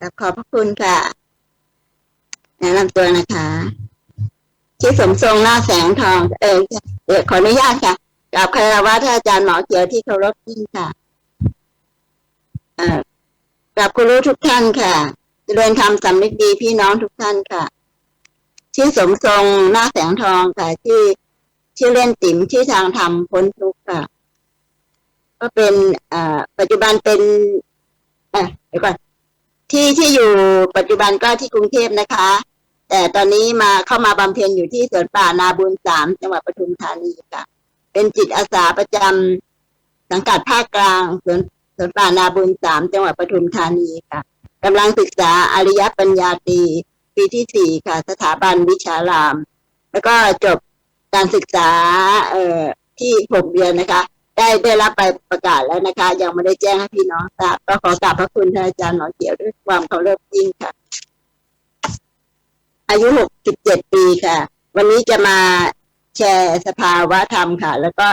กับขอบพระคุณค่ะแนะนำตัวนะคะชื่อสมทรงหน้าแสงทอง เออเดี๋ยวขออนุญาตค่ะกับคารวะท่านอาจารย์หมอเขียวที่เคารพยิ่งค่ะเอ่อกับคุณรู้ทุกท่านค่ะเจริญธรรมสำนึกดีพี่น้องทุกท่านค่ะ ชื่อสมทรงหน้าแสงทองค่ะ ชื่อชื่อเล่นติ๋มชื่อทางธรรมพ้นทุกข์ค่ะ ก็เป็นอ่าปัจจุบันเป็นอะเดี๋ยวก่อน ที่ที่อยู่ปัจจุบันก็ที่กรุงเทพนะคะ แต่ตอนนี้มาเข้ามาบำเพ็ญอยู่ที่สวนป่านาบุญสามจังหวัดปทุมธานีค่ะ เป็นจิตอาสาประจำสังกัดภาคกลางสวนสวนป่านาบุญสามจังหวัดปทุมธานีค่ะกำลังศึกษาอริยปัญญาตีปีที่สี่ค่ะ สถาบันวิชาราม แล้วก็จบการศึกษาเอ่อที่หกเดือนนะคะ ได้ได้รับไปประกาศแล้วนะคะ ยังไม่ได้แจ้งให้พี่น้องทราบก็ขอกราบพระคุณท่านอาจารย์หมอเขียวด้วยความเคารพยิ่งค่ะ อายุหกสิบเจ็ดปีค่ะ วันนี้จะมาแชร์สภาวะธรรมค่ะ แล้วก็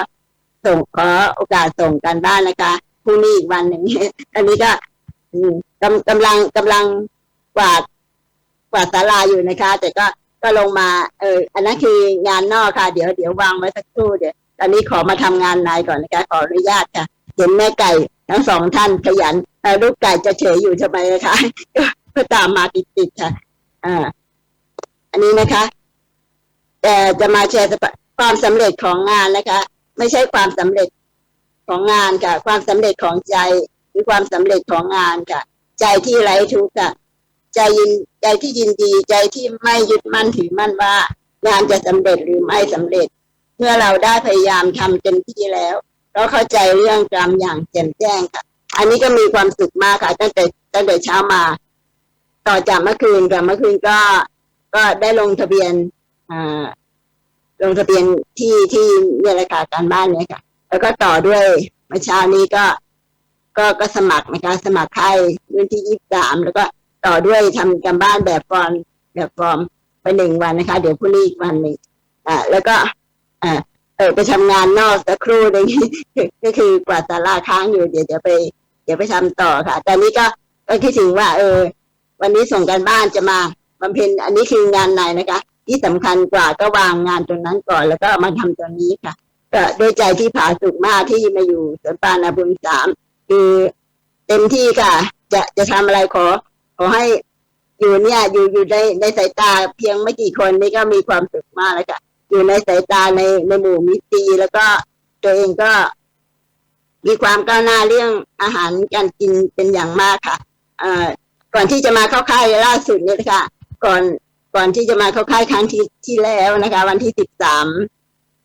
ส่งขอโอกาสส่งกันบ้านนะคะพรุ่งนี้อีกวันหนึ่งอันนี้ก็กำกำลังกำลังกวาดกวาดศาลาอยู่นะคะ แต่ก็ก็ลงมา เอออันนั้นคืองานนอกค่ะ เดี๋ยวเดี๋ยววางไว้สักครู่เดี๋ยว อนนี้ขอมาทำงานในก่อนนะคะ ขออนุญาตค่ะ เห็นแม่ไก่ทั้งสองท่านขยันลูกไก่จะเฉยอยู่ทำไมนะคะก็ตามมาติดๆค่ะ อ่า อันนี้นะคะแต่จะมาแชร์ความสำเร็จของงานนะคะ ไม่ใช่ความสำเร็จของงานค่ะ ความสำเร็จของใจหรือความสำเร็จของงานค่ะ ใจที่ไร้ทุกข์ค่ะ ใจยินใจที่ยินดี ใจที่ไม่ยึดมั่นถือมั่นว่า งานจะสำเร็จหรือไม่สำเร็จ เมื่อเราได้พยายามทำเต็มที่แล้วเราเข้าใจเรื่องกรรมอย่างแจ่มแจ้งค่ะ อันนี้ก็มีความสุขมากค่ะ ตั้งแต่ตั้งแต่เช้ามา ต่อจากเมื่อคืนค่ะเมื่อคืนก็ก็ได้ลงทะเบียนอ่าลงทะเบียนที่ที่เนี่ยแหละค่ะการบ้านเนี่ยค่ะ แล้วก็ต่อด้วยเมื่อเช้านี้ก็ก็ก็สมัครนะคะสมัครไข้รุ่นที่ยี่สิบสามแล้วก็ต่อด้วยทำการบ้านแบบฟอร์มแบบฟอร์มไปหนึ่งวันนะคะ เดี๋ยวพรุ่งนี้อีกวันหนึ่งอ่าแล้วก็ อ่าเออไปทำงานนอกสักครู่หนึงก็คือกวาดศาลาค้างอยู่เดี๋ยวเดี๋ยวไป เดี๋ยวไปทำต่อค่ะแต่นี้ก็ก็คิดถึงว่า เออ วันนี้ส่งการบ้านจะมาบำเพ็ญอันนี้คืองานในนะคะ ที่สำคัญกว่าก็วางงานตรงนั้นก่อน แล้วก็มาทำตรงนี้ค่ะก็ด้วยใจที่ผาสุกมากที่มาอยู่สวนปานาบุญสามคือเต็มที่ค่ะ จะจะทำอะไรขอ ขอให้อยู่เนี่ยอยู่อยู่ในในสายตาเพียงไม่กี่คนนี่ก็มีความสุขมากแล้วค่ะ อยู่ในสายตาในในหมู่มิตรีแล้วก็ตัวเองก็ มีความก้าวหน้าเรื่องอาหารการกินเป็นอย่างมากค่ะเอ่อก่อนที่จะมาเข้าค่ายล่าสุดนี่นะคะก่อนก่อนที่จะมาเข้าค่ายครั้งที่ที่แล้วนะคะ วันที่สิบสาม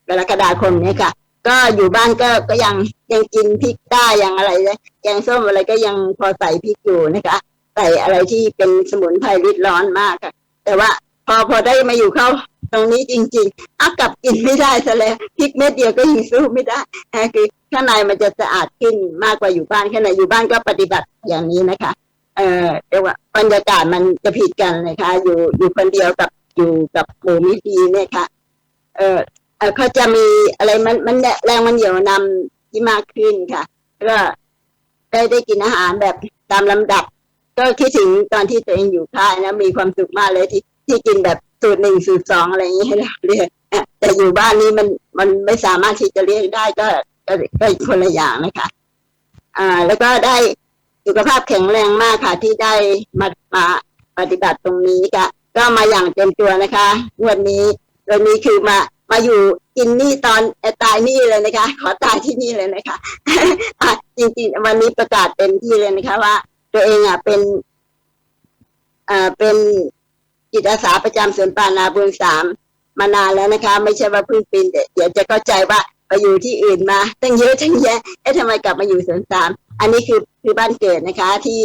กรกฎาคมนี่ค่ะ ก็อยู่บ้านก็ก็ยังยังกินพริกได้ยังอะไรเลยแกงส้มอะไรก็ยังพอใส่พริกอยู่นะคะ ใส่อะไรที่เป็นสมุนไพรริดร้อนมากค่ะ แต่ว่าพอพอได้มาอยู่เข้า ตรงนี้จริงๆอักกลับกินไม่ได้ซะแล้วพริกเม็ดเดียวก็ยังสู้ไม่ได้นะคือข้างในมันจะสะอาดขึ้นมากกว่าอยู่บ้านข้างในอยู่บ้านก็ปฏิบัติอย่างนี้นะคะ เอ่อเรียกว่าบรรยากาศมันจะผิดกันนะคะ อยู่อยู่คนเดียวกับอยู่กับหมู่มิตรีเนี่ยค่ะ เออเอเขาจะมีอะไรมันมันแรงมันเหนียวนำที่มากขึ้นค่ะก็ได้ได้กินอาหารแบบตามลำดับ ก็คิดถึงตอนที่ตัวเองอยู่ค่ายนะมีความสุขมากเลยที่ที่กินแบบ สูตรหนึ่งสูตรสองอะไรอย่างนี้ให้เราเรียกแต่อยู่บ้านนี้มันมันไม่สามารถที่จะเรียกได้ก็ก็ก็คนละอย่างนะคะ อ่า แล้วก็ได้สุขภาพแข็งแรงมากค่ะ ที่ได้มามาปฏิบัติตรงนี้ค่ะ ก็มาอย่างเต็มตัวนะคะ วันนี้วันนี้คือมามาอยู่กินนี่ตอนตายนี่เลยนะคะ ขอตายที่นี่เลยนะคะอะจริงๆ วันนี้ประกาศเต็มที่เลยนะคะ ว่า ตัวเองอะเป็นอ่าเป็น จิตอาสาประจำสวนป่านาบุญสามมานานแล้วนะคะ ไม่ใช่ว่าเพิ่งป็นเดี๋ยวจะเข้าใจว่าไปอยู่ที่อื่นมาตั้งเยอะตั้งแยะเอ๊ะทำไมกลับมาอยู่สวนสามอันนี้คือคือบ้านเกิดนะคะ ที่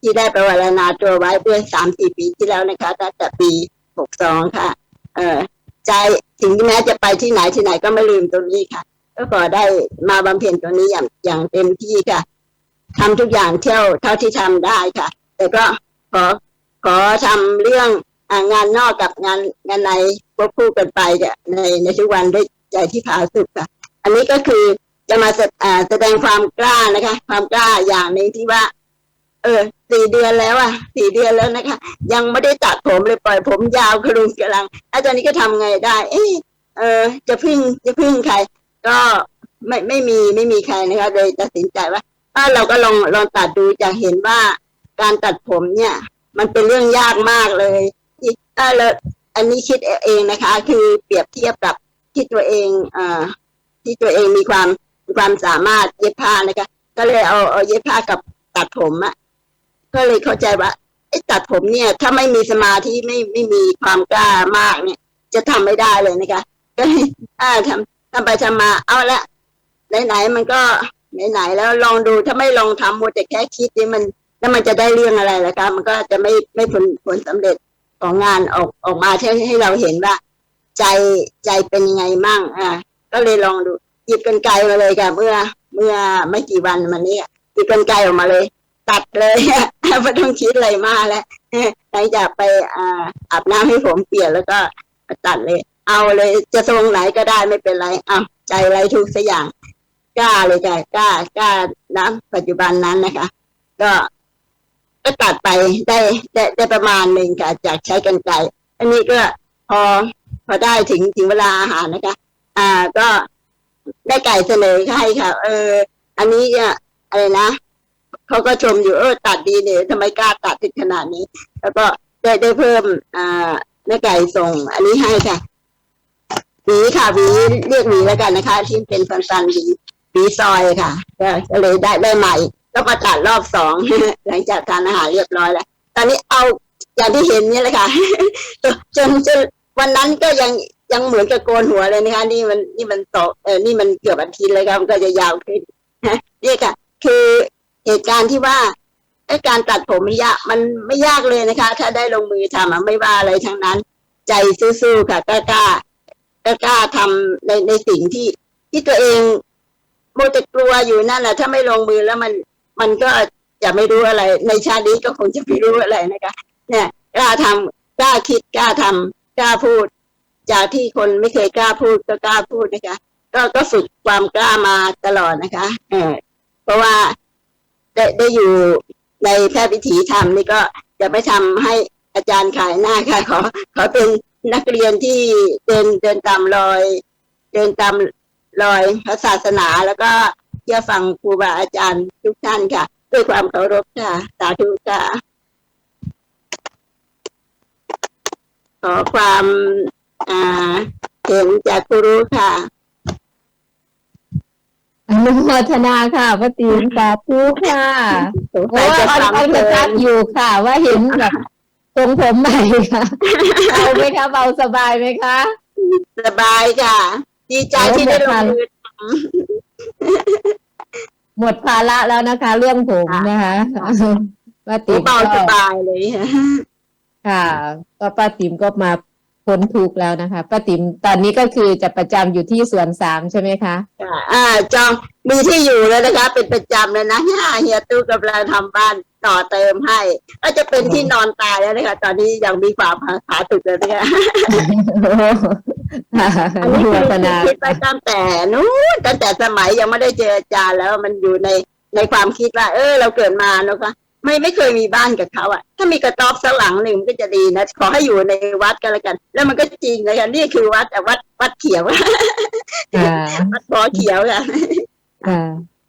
ที่ได้ประวัตินาตัวไว้เมื่อสามสี่ปีที่แล้วนะคะตั้งแต่ปีหกสองค่ะ เออใจถึงแม้จะไปที่ไหนที่ไหนก็ไม่ลืมตรงนี้ค่ะ ก็ขอได้มาบำเพ็ญตรงนี้อย่างอย่างเต็มที่ค่ะทำทุกอย่างเท่าเท่าที่ทำได้ค่ะ แต่ก็ขอขอทำเรื่อง งานนอกกับงานงานในควบคู่กันไปเนี่ยในในทุกวันด้วยใจที่ผาสุกค่ะ อันนี้ก็คือจะมาแสดงความกล้านะคะ ความกล้าอย่างนึ่งที่ว่า เออสี่เดือนแล้วอะสี่เดือนแล้วนะคะ ยังไม่ได้ตัดผมเลยปล่อยผมยาวกระลุงกระลังอาจารย์นี้ก็ทำไงได้ เอะเออ จะพึ่งจะพึ่งใคร ก็ไม่ไม่มีไม่มีใครนะคะเลยตัดสินใจว่าถ้าเราก็ลองลองตัดดูจะเห็นว่าการตัดผมเนี่ย มันเป็นเรื่องยากมากเลย ถ้าเราอันนี้คิดเองนะคะ คือเปรียบเทียบกับที่ตัวเองอ่าที่ตัวเองมีความความสามารถเย็บผ้านะคะ ก็เลยเอาเอาเย็บผ้ากับตัดผมอะก็เลยเข้าใจว่าไอ้ตัดผมเนี่ย ถ้าไม่มีสมาธิไม่ไม่มีความกล้ามากเนี่ย จะทำไม่ได้เลยนะคะ ก็เลยอ่าทำทำไปทำมาเอาละไหนๆมันก็ไหนๆแล้วลองดูถ้าไม่ลองทำมัวแต่แค่คิดนี่มัน แล้วมันจะได้เรื่องอะไรล่ะคะมันก็จะไม่ไม่ผลผลสำเร็จ ของงานออกออกมาให้ให้เราเห็นว่า ใจใจเป็นยังไงมั่งอ่าก็เลยลองดูหยิบกันไกลมาเลยค่ะเมื่อ เมื่อไม่กี่วันมานี้หยิบกันไกลออกมาเลย ตัดเลยไม่ต้องคิดอะไรมากแล้วหลังจากไปอ่าอาบน้ำให้ผมเปลี่ยนแล้วก็ตัดเลย เอาเลยจะทรงไหนก็ได้ไม่เป็นไรเอาใจไรทุกสักอย่างกล้าเลยค่ะกล้ากล้านะปัจจุบันนั้นนะคะ ก็ ก็ตัดไปได้ได้ได้ประมาณหนึ่งค่ะจากใช้กันไกลอันนี้ก็พอพอได้ถึงถึงเวลาอาหารนะคะ อ่าก็ได้ไก่เสนอให้ค่ะ เออ อันนี้เนี่ยอะไรนะเขาก็ชมอยู่เออตัดดีเนี่ยทำไมกล้าตัดถึงขนาดนี้ แล้วก็ได้ได้เพิ่ม อ่าได้ไก่ส่ง อันนี้ให้ค่ะหวีค่ะหวีเรียกหวีแล้วกันนะคะ ที่เป็นฟันๆหวีหวีซอยค่ะก็เลยได้ได้ใหม่ ก็มาตัดรอบสองหลังจากทานอาหารเรียบร้อยแล้ว ตอนนี้เอาอย่างที่เห็นนี่แหละค่ะจนจนวันนั้นก็ยังยังเหมือนกับโกนหัวเลยนะคะ นี่มันนี่มันตกเออนี่มันเกือบอาทิตย์เลยครับมันก็จะยาวขึ้นนี่ค่ะ คือเหตุการณ์ที่ว่าการตัดผมไม่ยากมันไม่ยากเลยนะคะ ถ้าได้ลงมือทำไม่ว่าอะไรทั้งนั้น ใจสู้ๆค่ะกล้ากล้ากล้ากล้าทำในในสิ่งที่ที่ตัวเองโมวแต่กลัวอยู่นั่นแหละถ้าไม่ลงมือแล้วมัน มันก็จะไม่รู้อะไร ในชาตินี้ก็คงจะไม่รู้อะไรนะคะ เนี่ยกล้าทำกล้าคิดกล้าทำกล้าพูด จากที่คนไม่เคยกล้าพูดก็กล้าพูดนะคะ ก็ก็ฝึกความกล้ามาตลอดนะคะ เออเพราะว่าได้ได้อยู่ในแพทย์วิถีธรรมนี่ก็จะไม่ทำให้อาจารย์ขายหน้าค่ะขอขอเป็นนักเรียนที่เดินเดินตามรอย เดินตามรอยพระศาสนาแล้วก็ ชื่อฟังครูบาอาจารย์ทุกท่านค่ะ ด้วยความเคารพค่ะ สาธุค่ะ ขอความอ่าเห็นจากครูรู้ค่ะอนุโมทนาค่ะพระติมสาธุค่ะสงโอ้สัยยจะออนฟังออนเพกระลิชันบอยู่ค่ะ ว่าเห็นแบบทรงผมใหม่ค่ะเอาไหมคะเบาสบายไหมคะ สบายค่ะ ดีใจที่ได้ลงมือท หมดภาระแล้วนะคะ เรื่องผมนะคะป้าำติ๋มเบาก็สบายเลยค่ะค่ะ ก็ป้าติ๋มก็มาพ้นทุกข์แล้วนะคะป้าติ๋มตอนนี้ก็คือจะประจำอยู่ที่สวนสามใช่ไหมคะค่ะอ่าจองมีที่อยู่แล้วนะคะ เป็นประจำเลยนะฮ่าเฮียตู้กำลังทำบ้านต่อเติมให้ ก็จะเป็นที่นอนตายแล้วนะคะ ตอนนี้ยังมีความผาสุกเลยนะคะค่ะ อนุโมทนาคิดไปตั้งแต่นู้นตั้งแต่สมัยยังไม่ได้เจออาจารย์แล้วมันอยู่ในในความคิดว่า เออ เราเกิดมาเนอะคะไม่ไม่เคยมีบ้านกับเขาอะถ้ามีกระต๊อบสักหลังหนึ่งมันก็จะดีนะขอให้อยู่ในวัดกันแล้วกัน แล้วมันก็จริงเลยค่ะนี่คือวัดแต่วัดวัดเขียวค่ะวัดพอเขียวค่ะค่ะ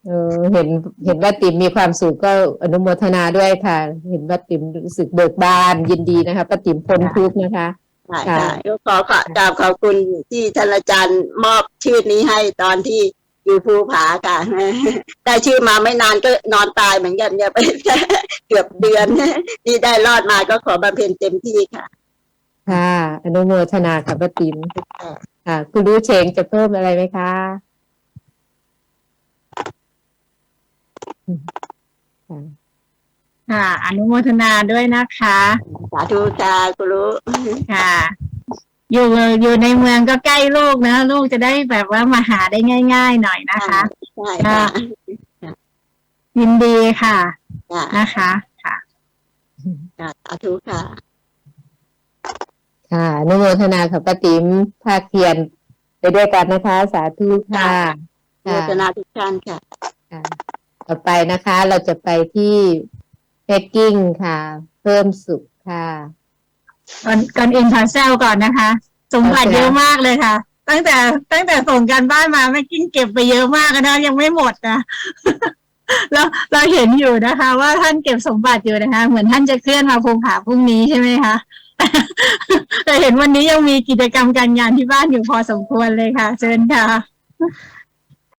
เออเห็นเห็นว่าติ๋มมีความสุขก็อนุโมทนาด้วยค่ะ เห็นว่าติ๋มรู้สึกเบิกบานยินดีนะคะป้าติ๋มพ้นทุกข์นะคะ ค่ะค่ะค่ะก็ขอขอกราบขอบคุณที่ท่านอาจารย์มอบชื่อนี้ให้ตอนที่อยู่ภูผาค่ะ ได้ชื่อมาไม่นานก็นอนตายเหมือนกันเนี่ยไปเกือบเดือนที่ได้รอดมาก็ขอบำเพ็ญเต็มที่ค่ะ ค่ะ อนุโมทนาค่ะป้าติ๋มค่ะ คุณรู้เชงจะเพิ่มอะไรไหมคะค่ะ ค่ะ อนุโมทนาด้วยนะคะ สาธุค่ะคุณรู้ ค่ะ อยู่อยู่ในเมืองก็ใกล้ลูกนะลูกจะได้แบบว่ามาหาได้ง่าย ๆ หน่อยนะคะใช่ค่ะยินดีค่ะค่ะนะคะค่ะค่ะสาธุค่ะ ค่ะอนุโมทนาค่ะป้าติ๋มภาคเพียรไปด้วยกันนะคะ สาธุค่ะโมทนาทุกท่านค่ะค่ะ ต่อไปนะคะ เราจะไปที่ แพ็กกิ้งค่ะ เพิ่มสุขค่ะ ก่อนก่อนอื่นขอแซวก่อนนะคะ สมบัติโอเค เยอะมากเลยค่ะ ตั้งแต่ตั้งแต่ส่งการบ้านมาแม่กิ้งเก็บไปเยอะมากนะยังไม่หมดนะ แล้วเราเห็นอยู่นะคะ ว่าท่านเก็บสมบัติอยู่นะคะ เหมือนท่านจะเคลื่อนมาภูผาพรุ่งนี้ใช่ไหมคะ แต่เห็นวันนี้ยังมีกิจกรรมการงานที่บ้านอยู่พอสมควรเลยค่ะ เชิญค่ะ